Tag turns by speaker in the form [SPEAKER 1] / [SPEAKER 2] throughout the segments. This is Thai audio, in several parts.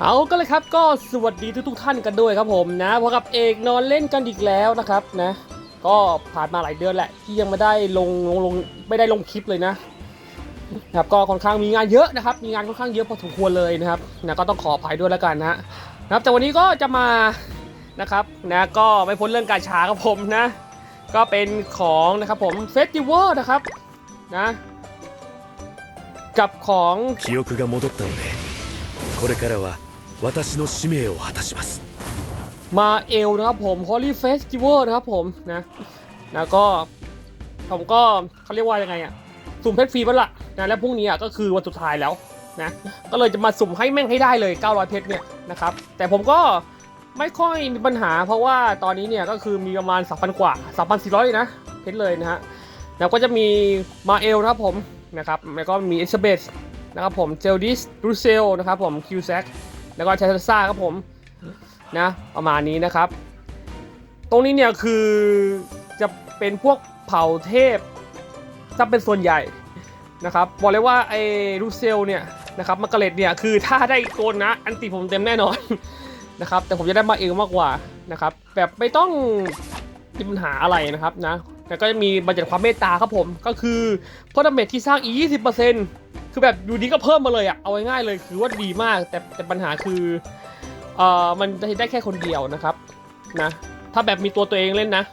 [SPEAKER 1] เอาก็เลยครับก็สวัสดีทุกๆท่านกันด้วยครับผมนะพบกับเอกนอนเล่นกันอีกแล้วนะครับนะ ก็ผ่านมาหลายเดือนแหละที่ยังไม่ได้ลงลงลงไม่ได้ลงคลิปเลยนะนะครับก็ค่อนข้างมีงานเยอะนะครับ มีงานค่อนข้างเยอะพอสมควรเลยนะครับนะก็ต้องขออภัยด้วยแล้วกันนะนะครับแต่วันนี้ก็จะมานะครับนะก็ไม่พ้นเรื่องการช้าครับผมนะ ก็เป็นของนะครับผมเฟสติวัลนะครับนะกับของ
[SPEAKER 2] 記憶が戻ったので これからは私の使命を果たします
[SPEAKER 1] มาเอลนะครับผม Holy Festival นะครับผมนะนะก็ผมก็เขาเรียกว่ายังไงอะสุ่มเพชรฟรีบ้างละนะแล้วพรุ่งนี้อะก็คือวันสุดท้ายแล้วนะก็เลยจะมาสุ่มให้แม่งให้ได้เลย 900 เพชรเนี่ยนะครับแต่ผมก็ไม่ค่อยมีปัญหา เพราะว่าตอนนี้เนี่ยก็คือมีประมาณ 3,000 กว่า 3,400เลยนะเพชรเลยนะฮะแล้วก็จะมีมาเอลนะครับผมนะครับแล้วก็มีเอชเบส นะครับผมเจลดิสรูเซลนะครับผมคิวแซกแล้วก็ชาซาซ่าครับผมนะประมาณนี้นะครับ ตรงนี้เนี่ยคือจะเป็นพวกเผ่าเทพจะเป็นส่วนใหญ่นะครับบอกเลยว่าไอ้รูเซลเนี่ยนะครับมาร์กเร็ตเนี่ยคือถ้าได้โกนนะ อันติผมเต็มแน่นอนนะครับแต่ผมจะได้มาเองมากกว่านะครับแบบไม่ต้องมีปัญหาอะไรนะครับนะแต่ก็จะมีบัญญัติความเมตตาครับผม ก็คือเพิ่มดาเมจที่สร้างอีก20% คือแบบอยู่ดีก็เพิ่มมาเลยอะเอาง่ายๆเลยคือว่าดีมาก แต่แต่ปัญหาคือเอ่อมันจะได้แค่คนเดียวนะครับนะ ถ้าแบบมีตัวตัวเองเล่นนะ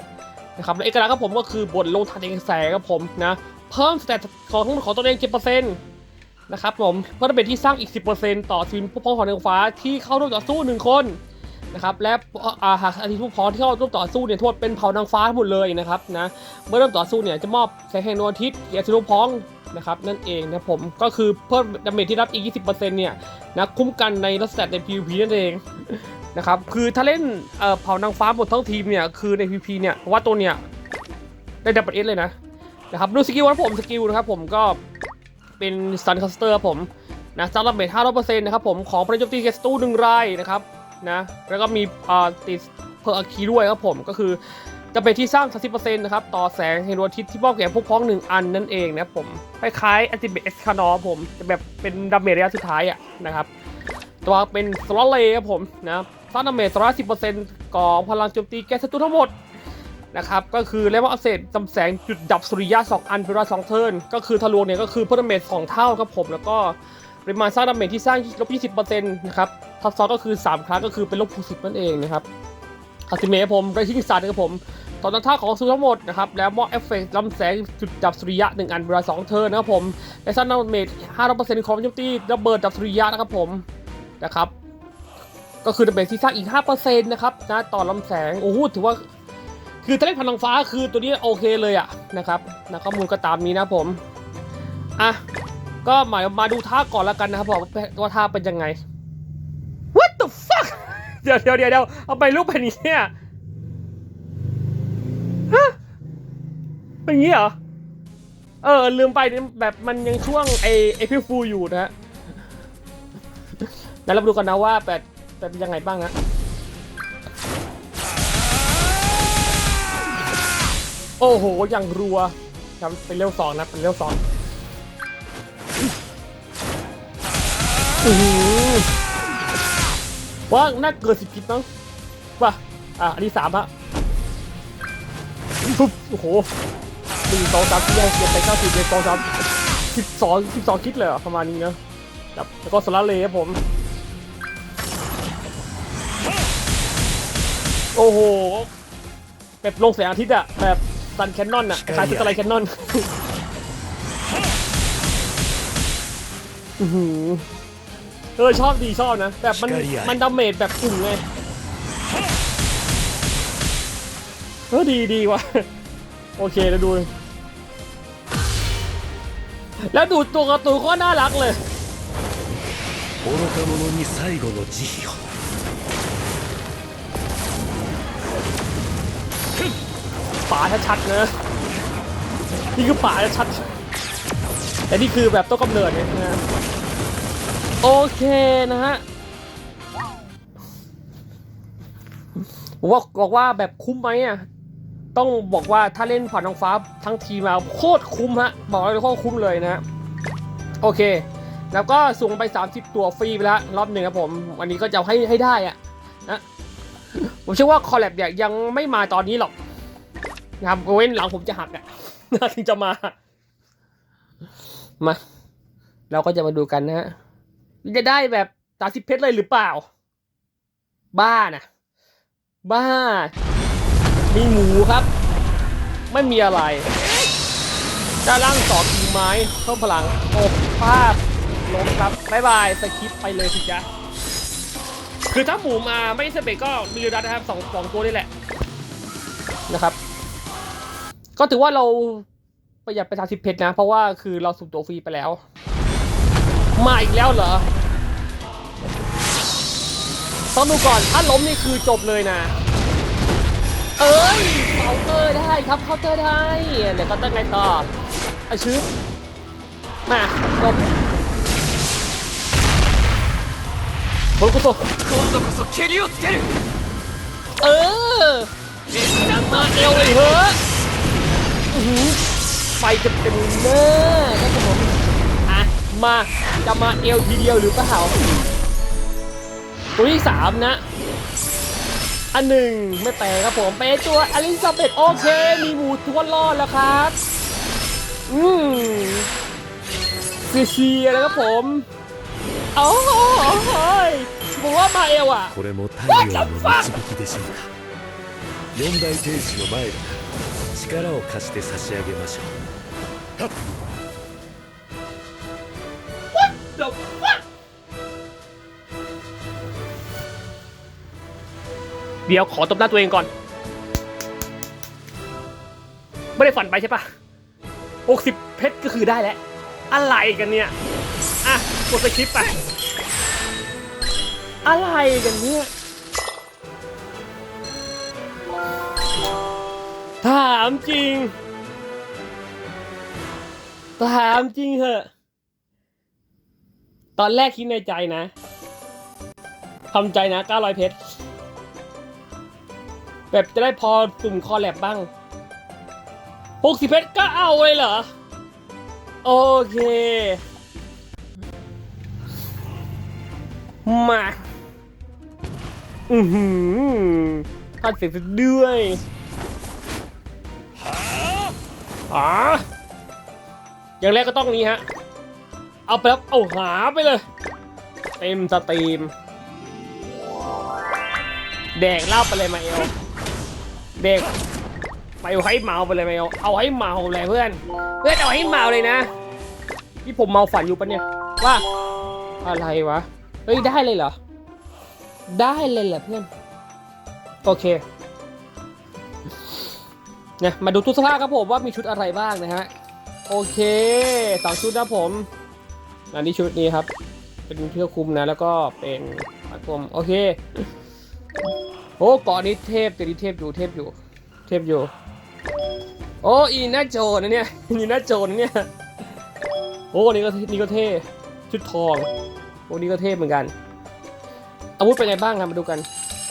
[SPEAKER 1] นะครับเอกลักษณ์ครับผมก็คือบทลงทันเองแสงครับผมนะเพิ่มสเตตของทั้งหมดของตัวเอง7%นะครับผมเพื่อเป็นที่สร้างอีก 10%ต่อทีมผู้พ้องของนืองฟ้าที่เข้าร่วมต่อสู้หนึ่งคน นะครับและหากทีมผู้พ้องที่เข้าร่วมต่อสู้เนี่ยโทษเป็นเผ่านางฟ้าหมดเลยนะครับนะเมื่อเริ่มต่อสู้เนี่ยจะมอบแสงแห่งดวงอาทิตย์แก่ทีมผู้พ้องนะครับนั่นเองนะผมก็คือเพิ่มดาเมจที่รับอีก 20%เนี่ยนะคุ้มกันในลักษณะใน PVP นั่นเองนะครับคือถ้าเล่นเผ่านางฟ้าหมดทั้งทีมเนี่ยคือใน PVP เนี่ยว่าตัวเนี่ยได้ดับเบิลเอสเลยนะนะครับดูสกิลของผมสกิลนะครับผมก็เป็นซันคัสเตอร์ผมนะซันรับเมท500%นะครับผมของประโยชน์ตีเกสตูหนึ่งรายนะครับ นะ แล้วก็มีอ่าติดเพอร์อาคีด้วยครับผมก็คือจะเป็นที่สร้าง 30%นะครับ ต่อแสงแห่งดวงอาทิตที่มอบแก่พวกพ้องหนึ่งอันนั่นเองนะครับผมคล้ายๆอัติเบสคานอผมจะแบบเป็นดาเมจระยะสุดท้ายอะนะครับ ตัวเป็นสล็อตเลย์ครับผมนะสร้างดาเมจร้อยสิบเปอร์เซ็นต์ก่อพลังโจมตีแกสศัตรูทั้งหมดนะครับ ก็คือเลเวลอัพเซตจำแสงจุดดับสุริยะ2อันเป็นเวลา2เทิร์นก็คือทะลวงเนี่ยก็คือเพิ่มดาเมจ2เท่าครับผมแล้วก็ปริมาณสร้างดาเมจที่สร้างลบ20%นะครับ ทับซ้อนก็คือ 3 ครั้งก็คือเป็นลบ60นั่นเองนะครับอัลติเมทผมได้ทิ้งสัตว์ครับผมตอนนั้นท่าของสูทั้งหมดนะครับ แล้วมอเอฟเฟกต์ลำแสงจุดดับสุริยะ 1 อันเวลา 2 เทิร์นนะครับผมและสร้างดาเมจ5%ของโจมตีระเบิดดับสุริยะนะครับผมนะครับ ก็คือดาเมจที่สร้างอีก 5%นะครับนะต่อลำแสง โอ้โหถือว่า คือถ้าเล่นพลังฟ้าคือตัวนี้โอเคเลยอะนะครับนะข้อมูลก็ตามนี้นะผม อะ ก็หมายมาดูท่าก่อนแล้วกันนะครับผมว่าท่าเป็นยังไง เดี๋ยวเดี๋ยวเดี๋ยวเดี๋ยวเอาไปรูปเป็นอย่างนี้เนี่ยฮะเป็นอย่างนี้เหรอ เออ ลืมไปแบบมันยังช่วงไอเอพิฟูอยู่นะฮะแล้วเราดูกันนะว่าแบบแบบยังไงบ้างนะโอ้โห อย่างรัวครับเป็นเร็วสองนะ เป็นเร็วสองอือ ว่าน่าเกิดสิบกิจมั้งว่ะอะอันนี้สามฮะปุ๊บโอ้โหหนึ่งสองสามสี่ห้าหกเจ็ดแปดเก้าสิบเอ็ดสองสามสิบสองสิบสองคิดเลยเหรอประมาณนี้นะครับแล้วก็สลาเลครับผม โอ้โห แบบลงแสงอาทิตย์อะแบบซันแคนนอนอะคล้ายๆสไลด์แคนนอนอื้อหือ เออชอบดีชอบนะ แบบมันมันดาเมจแบบกลุ่มไงเออดีดีว่ะ โอเคแล้วดู แล้วดูตัวการ์ตูนก็น่ารักเลย
[SPEAKER 2] 愚か者に最後の慈悲を
[SPEAKER 1] ป่าชัดๆนะนี่คือป่าชัดๆแต่นี่คือแบบต้นกำเนิดเนี่ยนะ โอเคนะฮะว่าบอกว่าแบบคุ้มไหมอะต้องบอกว่าถ้าเล่นผ่านน้องฟ้าทั้งทีมาโคตรคุ้มฮะบอกเลยโคตรคุ้มเลยนะฮะโอเค แล้วก็ส่งไป 30 ตัวฟรีไปแล้วรอบหนึ่งครับผม วันนี้ก็จะให้ให้ได้อะนะผมเชื่อว่าคอลแลบเนี่ยยังไม่มาตอนนี้หรอกนะครับเว้นหลังผมจะหักอะถึงจะมามา เราก็จะมาดูกันนะฮะ จะได้แบบตาสิบเพชรเลยหรือเปล่า บ้านะบ้า มีหมูครับ ไม่มีอะไรด้านล่างสองอีไม้เพิ่มพลังอ้ภาพลงครับบายบายสคิปไปเลยสิจ๊ะคือถ้าหมูมาไม่สเปกก็มีเรือดันะครับสองสองตัวนี่แหละนะครับ ก็ถือว่าเราประหยัดไปทางสิบเพชรนะ เพราะว่าคือเราสุ่มตัวฟรีไปแล้ว มาอีกแล้วเหรอ ต้องดูก่อน ถ้าล้มนี่คือจบเลยนะ เอ้ยเคาน์เตอร์ได้ครับเคาน์เตอร์ได้ เดี๋ยวก็ต้องไงต่ออาชื้อมาจบโอ้กุศล
[SPEAKER 3] 今度こそ蹴りをつける
[SPEAKER 1] เออมาเอวเลยเหอะอื้อหือไปเต็มเต็มๆหน้าครับผมอ่ะ มาจะมาเอวทีเดียวหรือเปล่าตัวที่สามนะ อันหนึ่งไม่แปลครับผมเป็นตัวอลิซาเบธโอเค มีหมูทวนรอดแล้วครับ อืมซีเซียนะครับผมโอ้โหบอกว่ามาเอวอ่ะ
[SPEAKER 2] これも太陽の導きでしょうか四大天使の前だ力を貸して差し上げましょう
[SPEAKER 1] The fuck เดี๋ยวขอตบหน้าตัวเองก่อน ไม่ได้ฝันไปใช่ปะ60 เพชรก็คือได้แล้ว อะไรกันเนี่ย อะ กดสคริปต์ไปอะไรกันเนี่ยถามจริง ถามจริงเหอะ ตอนแรกคิดในใจนะทำใจนะ900เพชร แบบจะได้พอสุ่มคอแลบบ้าง 60 เพชรก็เอาเลยเหรอ โอเค มา อือหือพัดเสียงด้วยหาอย่างแรกก็ต้องนี้ฮะ เอาไปแล้วเอาหาไปเลย เต็มสตรีม แดกเล้าไปเลยมาเอลเด็กไปเอาให้เมาไปเลยมาเอลเอาให้เมาเลยเพื่อน เพื่อนเอาให้เมาเลยนะที่ผมเมาฝันอยู่ปะเนี่ยว่าอะไรวะเฮ้ยได้เลยเหรอ ได้เลยเหรอเพื่อน โอเคเนี่ยมาดูตู้เสื้อผ้าครับผมว่ามีชุดอะไรบ้างนะฮะ โอเคสองชุดนะผม อันนี้ชุดนี้ครับ เป็นเสื้อคลุมนะ แล้วก็เป็นปัดผมโอเค โอ้เกาะนี้เทพแต่นี้เทพอยู่เทพอยู่ เทพอยู่ โอ้อีน่าโจนะเนี่ยอีน่าโจนะเนี่ยโอ้นี่ก็นี่ก็เท่ชุดทองโอ้นี่ก็เท่เหมือนกัน อาวุธเป็นไงบ้างครับมาดูกัน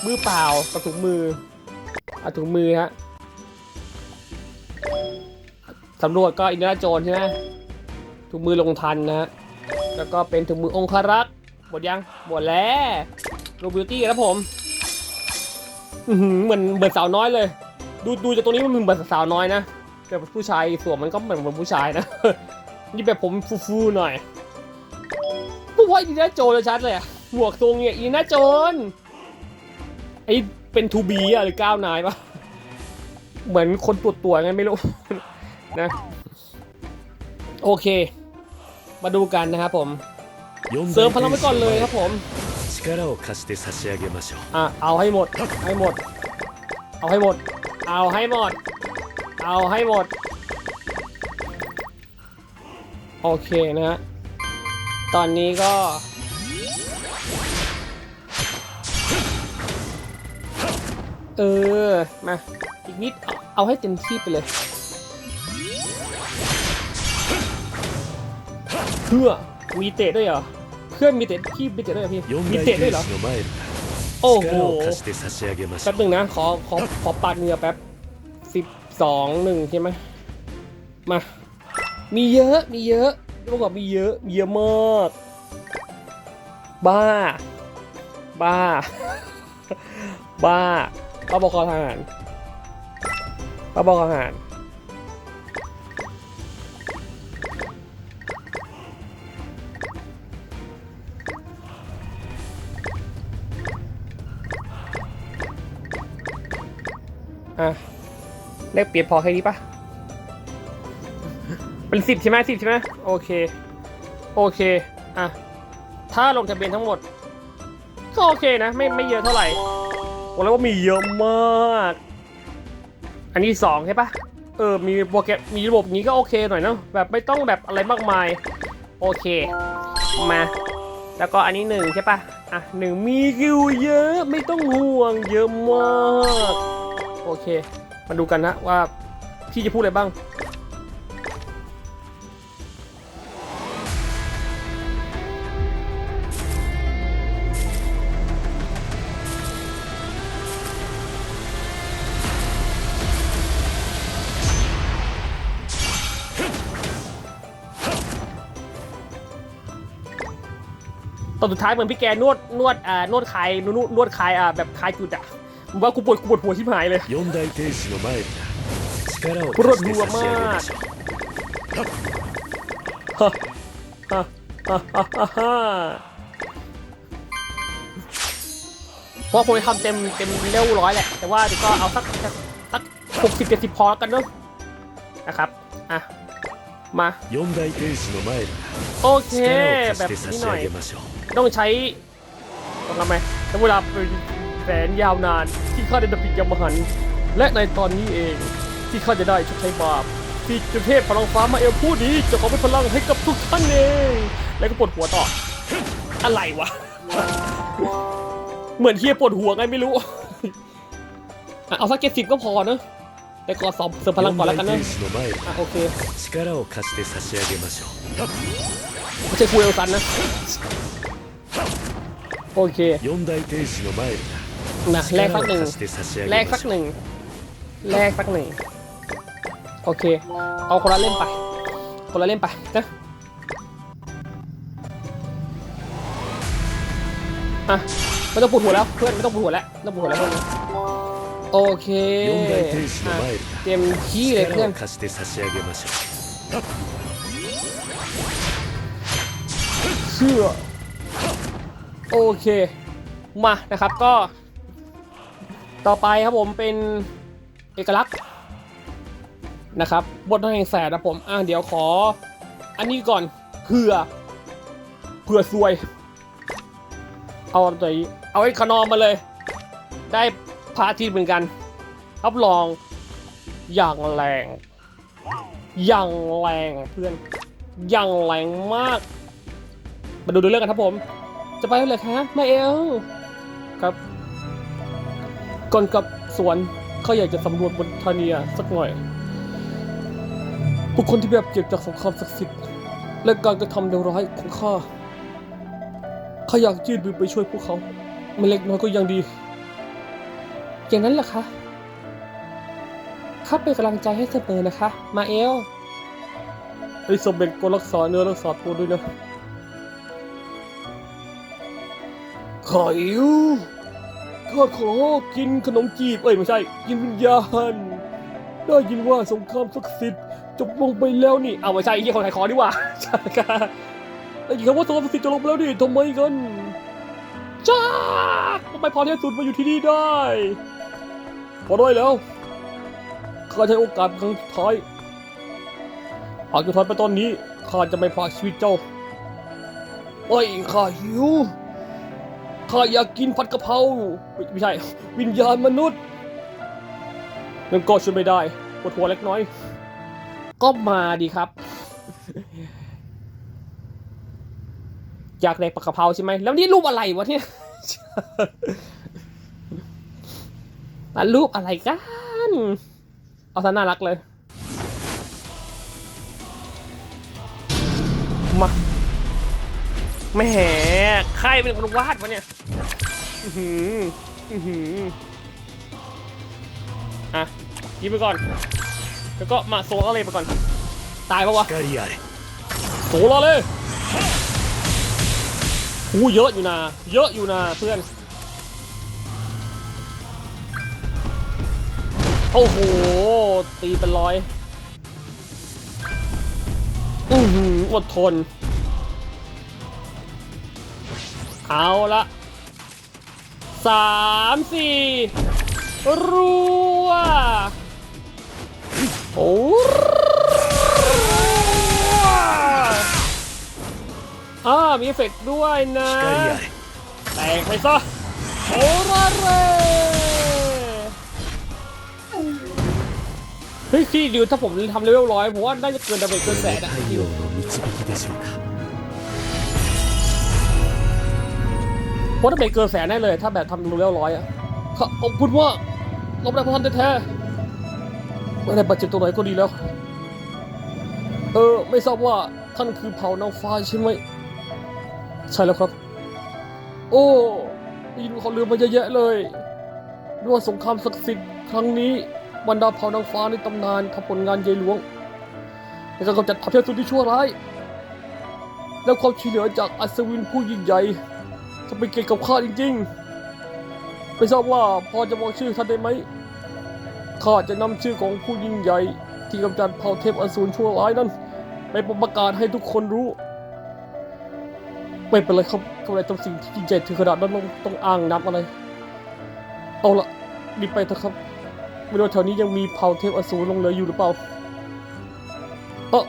[SPEAKER 1] มือเปล่ากับถุงมืออาถุงมือฮะสำรวจก็อินเดียโจนใช่ไหมถุงมือลงทันนะฮะ แล้วก็เป็นถุงมือองคารักษ์หมดยังหมดแล้วโรบิวตี้ครับผมเหมือนเหมือนสาวน้อยเลย ดูดูจากตรงนี้มันเหมือนสาวน้อยนะแต่ผู้ชายสวมมันก็เหมือนเหมือนผู้ชายนะนี่แบบผมฟูๆหน่อยผู้ว่าอีน่าโจนชัดเลยอะหมวกทรงเนี่ยอีน่าโจนไอเป็นทูบีอะหรือก้าวนายปะเหมือนคนตัวตัวๆไงไม่รู้นะ โอเค มาดูกันนะครับผม เสริมพลังไปก่อนเลยครับผมอะเอาให้หมด ให้หมด เอาให้หมด เอาให้หมด เอาให้หมด โอเคนะฮะ ตอนนี้ก็เออ มา อีกนิด เอาให้เต็มที่ไปเลย เพื่อมีเตะด้วยเหรอเพื่อมีเตะพี่มีเตะด้วยเหรอพี่มีเตะด้วยเหรอโอ้โหแป๊บหนึ่งนะขอขอขอปาดเนื้อแป๊บสิบสองหนึ่งใช่ไหมมา มีเยอะมีเยอะต้องบอกมีเยอะเยอะมากบ้า บ้า บ้าป้าบอกทหารป้าบอกทหาร อะเลขเปลี่ยนพอแค่นี้ปะเป็นสิบใช่ไหมสิบใช่ไหมโอเค โอเค อะ ถ้าลงทะเบียนทั้งหมด ก็โอเคนะ ไม่ไม่เยอะเท่าไหร่บอกแล้วว่ามีเยอะมาก อันนี้สองใช่ปะเออ มีโปรแกรมมีระบบนี้ก็โอเคหน่อยเนาะ แบบไม่ต้องแบบอะไรมากมาย โอเค มา แล้วก็อันนี้หนึ่งใช่ปะอะหนึ่งมีคิวเยอะ ไม่ต้องห่วงเยอะมาก โอเค มาดูกันนะว่าพี่จะพูดอะไรบ้างตอนสุดท้ายเหมือนพี่แกนวดนวดอ่านวดคลายนวดนวดคลายอ่าแบบคลายจุดอะ ผมว่ากูปวดกูปวดหัวที่หายเลย
[SPEAKER 2] 四大天使の前で力を
[SPEAKER 1] プロ
[SPEAKER 2] 貸して差し上げましょう
[SPEAKER 1] ฮ่าฮ่าฮ่าฮ่าฮ่าฮ่าเพราะผมจะทำเต็มเต็มเร็วร้อยแหละ แต่ว่าเดี๋ยวก็เอาสักสักสักหกสิบเจ็ดสิบพอแล้วกันเนอะนะครับ อ่ะ มา
[SPEAKER 2] 四大天使の前で
[SPEAKER 1] โอเค
[SPEAKER 2] 力を
[SPEAKER 1] แบ
[SPEAKER 2] 貸
[SPEAKER 1] บ
[SPEAKER 2] して差
[SPEAKER 1] นี้
[SPEAKER 2] し
[SPEAKER 1] หน่อย
[SPEAKER 2] 上げましょう
[SPEAKER 1] ต้องใช้ต้องทำไมใช้เวลาเป็นแ แสนยาวนานที่ข้าได้ดับปิดยามหัน และในตอนนี้เองที่ข้าจะได้ชดใช้บาปที่จุเทพพลังฟ้ามาเอลผู้นี้จะขอเป็นพลังให้กับทุกท่านเอง และก็ปวดหัวต่อ อะไรวะ เหมือนเฮียปวดหัวไงไม่รู้ เอาสักเจ็ดสิบก็พอเนอะแต่ก่อนสอบเสริมพลังก่อนแล้วกันเนอะโอเคไม่ใช่คุยเอาซันนะโอเค มาแลกสักหนึ่งแลกสักหนึ่งแลกสักหนึ่งโอเค เอาคนละเล่มไป คนละเล่มไปนะอะไม่ต้องปวดหัวแล้วเพื่อนไม่ต้องปวดหัวแล้วไม่ต้องปวดหัวแล้วเพื่อนโอเคเต็มที่เลยเพื่อนเชื่อโอเค มานะครับก็ ต่อไปครับผมเป็นเอกลักษณ์นะครับบทแห่งแสนนะผมอะเดี๋ยวขอ อันนี้ก่อนเผื่อเผื่อซวย เอาตัวเอาไอ้ขนอมมาเลย ได้พาทิตย์เหมือนกันรับรองอย่างแรงอย่างแรงเพื่อนอย่างแรงมาก มาดูดูเรื่องกันครับผม จะไปเลยคะมาเอลครับ ก่อนกลับสวนเขาอยากจะสำรวจบนทาเนียสักหน่อยบุคคลที่แบบเจ็บจากสงครามศักดิ์สิทธิ์และการกระทำเลวร้ายของข้าข้าอยากยื่นมือไปช่วยพวกเขาไม่เล็กน้อยก็ยังดี อย่างนั้นเหรอคะข้าเป็นกำลังใจให้เสมอนะคะ มาเอลไอ้สมเด็จก็รักษาเนื้อรักษาตัวด้วยนะขออิว ข้าขอกินขนมจีบเอ้ยไม่ใช่ กินวิญญาณ ได้ยินว่าสงครามศักดิ์สิทธิ์จบลงไปแล้วนี่เอาไม่ใช่ไอ้เหี้ยคนขายขอดีกว่าใช่ค่ะได้ยินคำว่าสงครามศักดิ์สิทธิ์จบลงไปแล้วนี่ทำไมกันจ้าทำไมพอเทสุดมาอยู่ที่นี่ได้ พอได้แล้วข้าใช้โอกาสครั้งสุดท้ายหากจะถอยไปตอนนี้ข้าจะไม่พรากชีวิตเจ้าเอ้ยข้าหิว ข้าอยากกินผัดกะเพราไม่ใช่ วิญญาณมนุษย์นั่นก็ช่วยไม่ได้ปวดหัวเล็กน้อย ก็มาดีครับ อยากได้ผัดกะเพราใช่ไหมแล้วนี่รูปอะไรวะเนี่ยรูปอะไรกัน เอาซะน่ารักเลย แหมใครเป็นคนวาดวะเนี่ย อือหืออือหืออ่ะยิงไปก่อน แล้วก็มาโซลาร์เลยไปก่อน ตายปะวะ
[SPEAKER 2] 光あれ
[SPEAKER 1] โซลาร์เลย หูเยอะอยู่นะ เยอะอยู่นะเพื่อน โอ้โห ตีเป็นร้อย อือหืออดทน เอาละสามสี่รัวโอ้อ่ามีเอฟเฟกด้วยนะแตกไปซะโอ้ระเรเฮ้ยพี่ดิวถ้าผมทำเลเวลร้อยผมว่าน่าจะเกินดาเมจเกินแสนอะ เพราะดาเมจเกินแสนแน่เลย ถ้าแบบทำเลเวลร้อยอะขขอบคุณว่าเราได้พทันแท้ๆไม่ได้บาดเจ็บตัวไหนก็ดีแล้ว เออ ไม่ทราบว่าท่านคือเผ่านางฟ้าใช่ไหม ใช่แล้วครับ โอ้ได้ยินเขาลือมาเยอะแยะเลยด้วยสงครามศักดิ์สิทธิ์ครั้งนี้บรรดาเผ่านางฟ้าในตำนานทำผลงานใหญ่หลวงในการกำจัดทัพเทพสุดที่ชั่วร้าย และความช่วยเหลือจากอัศวินผู้ยิ่งใหญ่ จะเป็นเกียรติกับข้าจริงๆ ไม่ทราบว่าพอจะบอกชื่อท่านได้ไหม ข้าจะนำชื่อของผู้ยิ่งใหญ่ ที่กำจัดเผ่าเทพอสูรชั่วร้ายนั้น ไปประกาศให้ทุกคนรู้ ไม่เป็นไรครับทำไมต้องสิ่งที่ยิ่งใหญ่ถึงขนาดนั้นต้องต้องอ้างนับอะไร เอาละรีบไปเถอะครับ ไม่รู้ว่าแถวนี้ยังมีเผ่าเทพอสูรลงเหลืออยู่หรือเปล่าเออ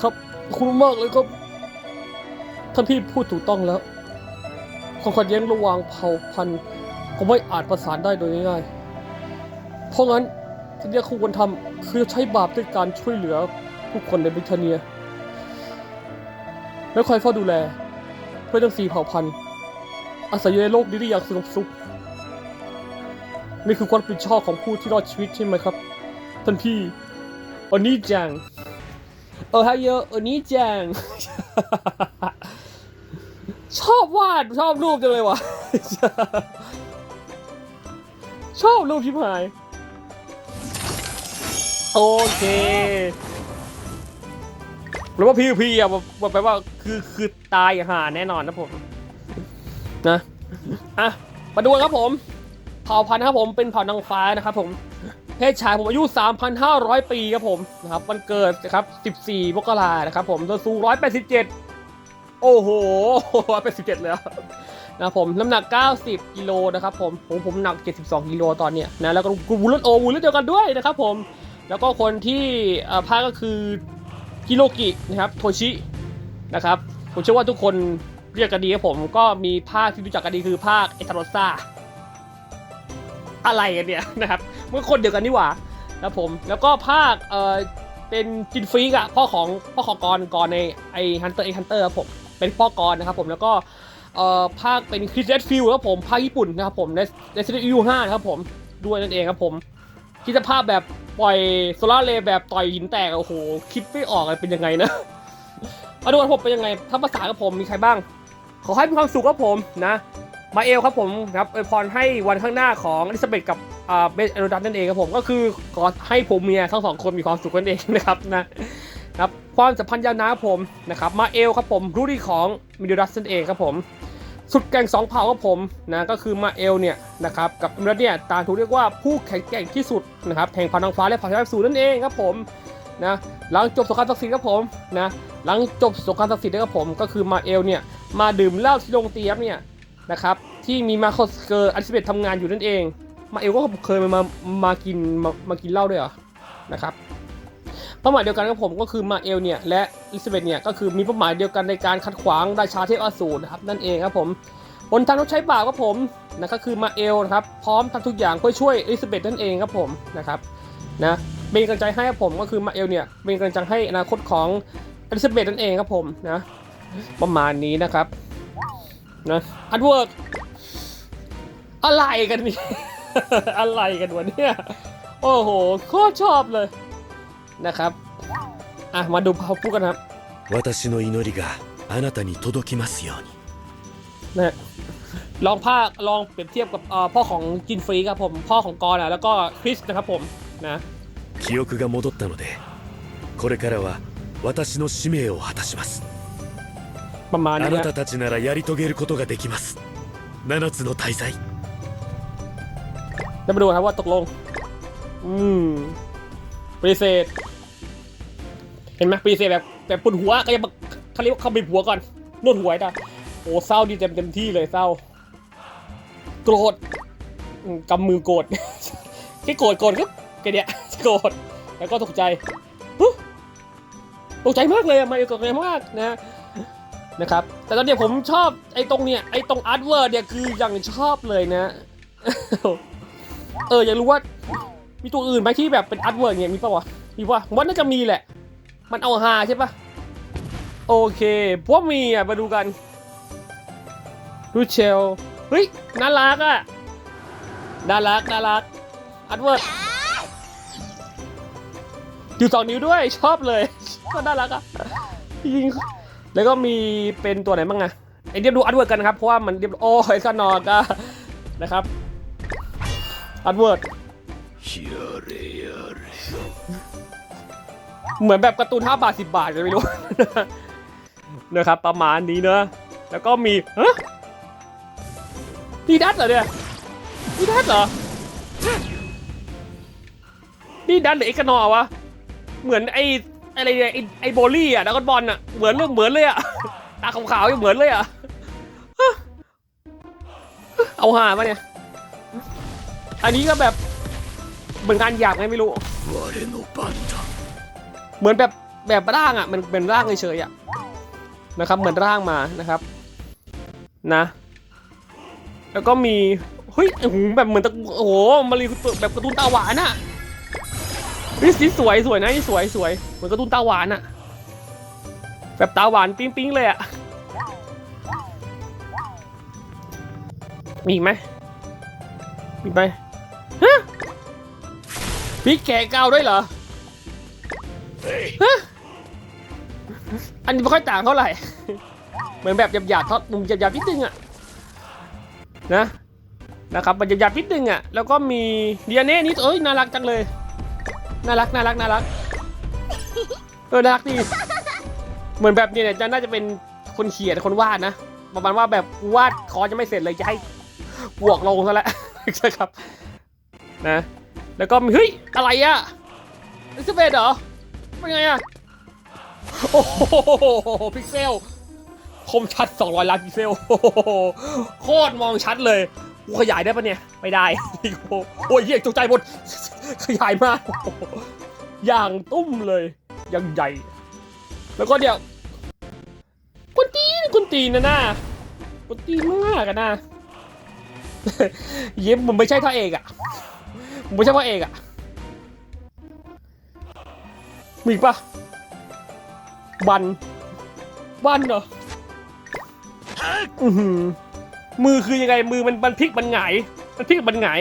[SPEAKER 1] ครับขอบคุณมากเลยครับท่านพี่พูดถูกต้องแล้ว ความขัดแย้งระหว่างเผ่าพันธุ์ผมไม่อาจประสานได้โดยง่ายๆ เพราะงั้นสิ่งที่ควรทำคือใช้บาปด้วยการช่วยเหลือผู้คนในบริเทเนีย และคอยเฝ้าดูแล เพื่อทั้งสี่เผ่าพันธุ์อาศัยอยู่ในโลกนี้ได้อย่างสงบสุขนี่คือความรับผิดชอบของผู้ที่รอดชีวิตใช่ไหมครับท่านพี่อันนี้จังเออฮายโยอันนี้จัง ชอบวาดชอบรูปจังเลยวะชอบรูปที่หาย โอเคหรือว่าพีพีอะบอกไปว่าคือคือตายห่าแน่นอนนะผม นะอะมาดูกันครับผม เผ่าพันธุ์ครับผมเป็นเผ่านางฟ้านะครับผมเพศชายผมอายุ 3,500 ปีครับผมนะครับวันเกิดนะครับ 14 มกรานะครับผมตัวสูง 187 โอ้โห187เลยอะนะครับผมน้ำหนัก 90กิโลนะครับผมผมผมหนัก 72กิโลตอนเนี้ยนะแล้วก็กูวูลโอวูลเดียวกันด้วยนะครับผมแล้วก็คนที่อ่อพากก็คือฮิโรกินะครับโทชินะครับผมเชื่อว่าทุกคนเรียกกันดีครับผมก็มีภาคที่รู้จักกันดีคือภาคเอทาโรซ่าอะไรกันเนี่ยนะครับมันคนเดียวกันนี่หว่านะครับผมแล้วก็ภาคเอ่อเป็นจินฟรีกอะพ่อของพ่อของกรกรในไอฮันเตอร์ไอฮันเตอร์ครับผม เป็นพ่อกรนะครับผมแล้วก็เอ่อภาคเป็นคริสเตฟิลครับผมภาคญี่ปุ่นนะครับผมในในซีรีส์ยูห้านะครับผมด้วยนั่นเองครับผมคิดสภาพแบบปล่อยโซล่าเรย์แบบต่อยหินแตกโอ้โหคิดไม่ออกเลยเป็นยังไงนะมาดูกันผมเป็นยังไงถ้าภาษากับผมมีใครบ้าง ขอให้มีความสุขครับผมนะมาเอลครับผมครับอวยพรให้วันข้างหน้าของอลิซาเบธกับอ่าเบสเอโรดันนั่นเองครับผมก็คือขอให้ผมเมียทั้งสองคนมีความสุขนั่นเองนะครับนะ ครับความสัมพันธ์ยาวนานผมนะครับมาเอลครับผมรู้ดีของมิดดัสนั่นเองครับผมสุดแก่งสองเผ่าครับผมนะก็คือมาเอลเนี่ยนะครับกับอิมรัตเนี่ยต่างถูกเรียกว่าผู้แข็งแกร่งที่สุดนะครับแห่งพันธุ์นางฟ้าและเผ่าชาติสูนั่นเองครับผมนะหลังจบสงครามศักดิ์สิทธิ์ครับผมนะหลังจบสงครามศักดิ์สิทธิ์นะครับผมก็คือมาเอลเนี่ยมาดื่มเหล้าที่โรงเตรียมเนี่ยนะครับที่มีมาโคสเกอร์อลิซาเบธทำงานอยู่นั่นเอง มาเอลก็เคยมามามากินมามากินเหล้าด้วยเหรอนะครับ เป้าหมายเดียวกันกับผมก็คือมาเอลเนี่ยและอลิซเบธเนี่ยก็คือมีเป้าหมายเดียวกันในการขัดขวางราชาเทพอสูรนะครับนั่นเองครับผมหนทางต้องใช้บาปครับผมนะก็คือมาเอลนะครับพร้อมทำทุกอย่างเพื่อช่วยอลิซเบธนั่นเองครับผมนะครับนะเป็นกำลังใจให้ครับผมก็คือมาเอลเนี่ยเป็นกำลังใจให้อนาคตของอลิซเบธนั่นเองครับผมนะประมาณนี้นะครับนะอันเวิร์กอะไรกันเนี่ยอะไรกันวะเนี่ย โอ้โห โคตรชอบเลย นะครับอ่ะมาดูเขาพูดกันครับ
[SPEAKER 2] 私の祈りがあなたに届きますように
[SPEAKER 1] นะฮะลองภาคลองเปรียบเทียบกับเอ่อพ่อของจินฟรีครับผม พ่อของกรอ่ะแล้วก็คริสนะครับผมนะ
[SPEAKER 2] 記憶が戻ったのでこれからは私の使命を果たします
[SPEAKER 1] ประมาณ
[SPEAKER 2] あ
[SPEAKER 1] นี้
[SPEAKER 2] な
[SPEAKER 1] นะ
[SPEAKER 2] たたちならやり遂げることができます七つの大罪
[SPEAKER 1] แล้วมาดูครับว่าตกลง อืม ปฏิเสธ เห็นไหมปฏิเสธแบบแบบปวดหัวก็ยังเขาเรียกว่าเขาบีบหัวก่อนนวดหัวให้ได้โอ้เศร้าดีเต็มเต็มที่เลยเศร้า โกรธกำมือโกรธแค่โกรธโกรธครับแค่เนี้ยโกรธแล้วก็ตกใจตกใจมากเลยอะมาตกใจมากนะนะครับ แต่ตอนเนี้ยผมชอบไอ้ตรงเนี้ยไอ้ตรงอาร์ตเวิร์ดเนี่ยคืออย่างชอบเลยนะ เอออยากรู้ว่า มีตัวอื่นไหมที่แบบเป็นอัร์ตเวิร์ดเนี่ยมีปะวะมีปะวันน่าจะมีแหละ มันเอาฮาใช่ปะโอเคพวกมีอะมาดูกันรูเชลเฮ้ยน่ารักอะน่ารักน่ารักอัดเวิร์ดอยู่สองนิ้วด้วยชอบเลยก็น่ารักอะยิงแล้วก็มีเป็นตัวไหนบ้างอะไอเดียดูอัดเวิร์ดกันครับเพราะว่ามันเรียบโอ้ยก็นอนก็นะครับอัดเวิร์ด เหมือนแบบการ์ตูน5บาท10บาทเลยไม่รู้ นะครับ ประมาณนี้เนอะแล้วก็มีฮะดีดัตเหรอเนี่ยดีดัตเหรอดีดัตหรือเอกนอวะเหมือนไออะไรเนี่ยไอไอโบลี่อะแล้วก็บอลอะเหมือนเรื่องเหมือนเลยอะตาขาวๆยังเหมือนเลยอะฮะเอาหามาเนี่ย อันนี้ก็แบบ เหมือนการหยาบไงไม่รู้ เหมือนแบบแบบร่างอะมันเป็นร่างเฉยๆอะนะครับเหมือนร่างมานะครับนะ แล้วก็มีเฮ้ยโอ้โหแบบเหมือนตะโอ้โหมารีแบบกระตุ้นตาหวานอะนี่สีสวยสวยนะนี่สวยสวยเหมือนกระตุ้นตาหวานอะ แบบตาหวานปิ๊งปิ๊งเลยอะมีไหมมีไหมฮะ พี่แกะเกาด้วยเหรออันนี้ไม่ค่อยต่างเท่าไหร่ เหมือนแบบหยาบๆทอดมุมหยาบๆนิดนึงอะนะนะครับมันหยาบๆนิดนึงอะแล้วก็มีดีเน่นี่เอ้ยน่ารักจังเลยน่ารักน่ารักน่ารักเออน่ารักดีเหมือนแบบเนี่ยจะน่าจะเป็นคนเขียนคนวาดนะประมาณว่าแบบวาดคอร์สยังไม่เสร็จเลยจะให้บวกลงซะแล้วใช่ครับนะ แล้วก็เฮ้ยอะไรอะลิซเบธเหรอเป็นไงอะโอ้โหพิกเซลคมชัด 200 ล้านพิกเซลโคตรมองชัดเลยกูขยายได้ปะเนี่ย ไม่ได้ โอ้ยเหี้ยตกใจหมด ขยายมาก อย่างตุ้มเลยอย่างใหญ่ แล้วก็เดี๋ยวกุนตีนกุนตีนนะน่ากุนตีนมากกันนะเย็บมันไม่ใช่พระเอกอะ มันไม่ใช่พระเอกอะมีอีกปะบัน บันเหรออือหือมือคือยังไงมือมันมันพลิกมันหงาย มันพลิกมันหงาย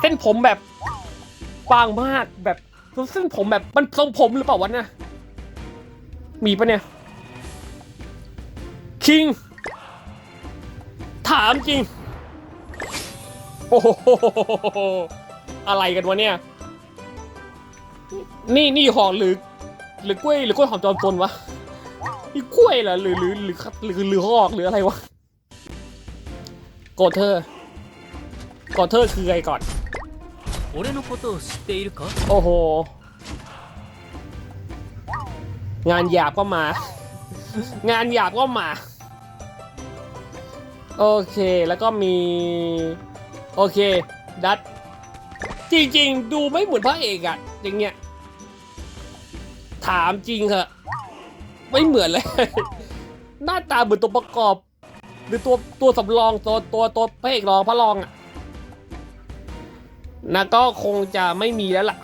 [SPEAKER 1] เส้นผมแบบบางมากแบบเส้นผมแบบมันทรงผมหรือเปล่าวะเนี่ยมีปะเนี่ย คิง ถามจริง โอ้โห อะไรกันวะเนี่ย นี่นี่หอหรือ หรือกล้วยหรือกล้วยหอมจอมจนวะนี่กล้วยเหรอหรือหรือหรือหรือหรือหอกหรืออะไรวะกดเธอกดเธอคืออะไรก่อนโอ้โห งานหยาบก็มา งานหยาบก็มา โอเคแล้วก็มี โอเค ดัต จริงๆ ดูไม่เหมือนพระเอกอะอย่างเงี้ย ถามจริงเหอะ ไม่เหมือนเลย หน้าตาเหมือนตัวประกอบ หรือตัวตัวสำรองตัวตัวตัวพระเอกรองพระรองอะนะก็คงจะไม่มีแล้วล่ะ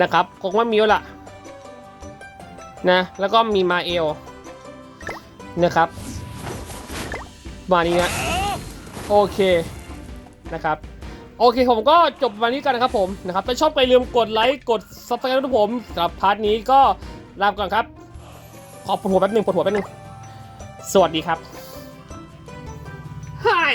[SPEAKER 1] นะครับ คงไม่มีแล้วล่ะ นะ แล้วก็มีมาเอลนะครับมานี้นะ โอเค นะครับโอเคผมก็จบวันนี้กันนะครับผมนะครับถ้าชอบไปลืมกดไลค์กดซับสไครต์ทุกผมสำหรับพาร์ทนี้ก็ลาไปก่อนครับ ขอปวดหัวแป๊บหนึ่งปวดหัวแป๊บหนึ่งสวัสดีครับ Hi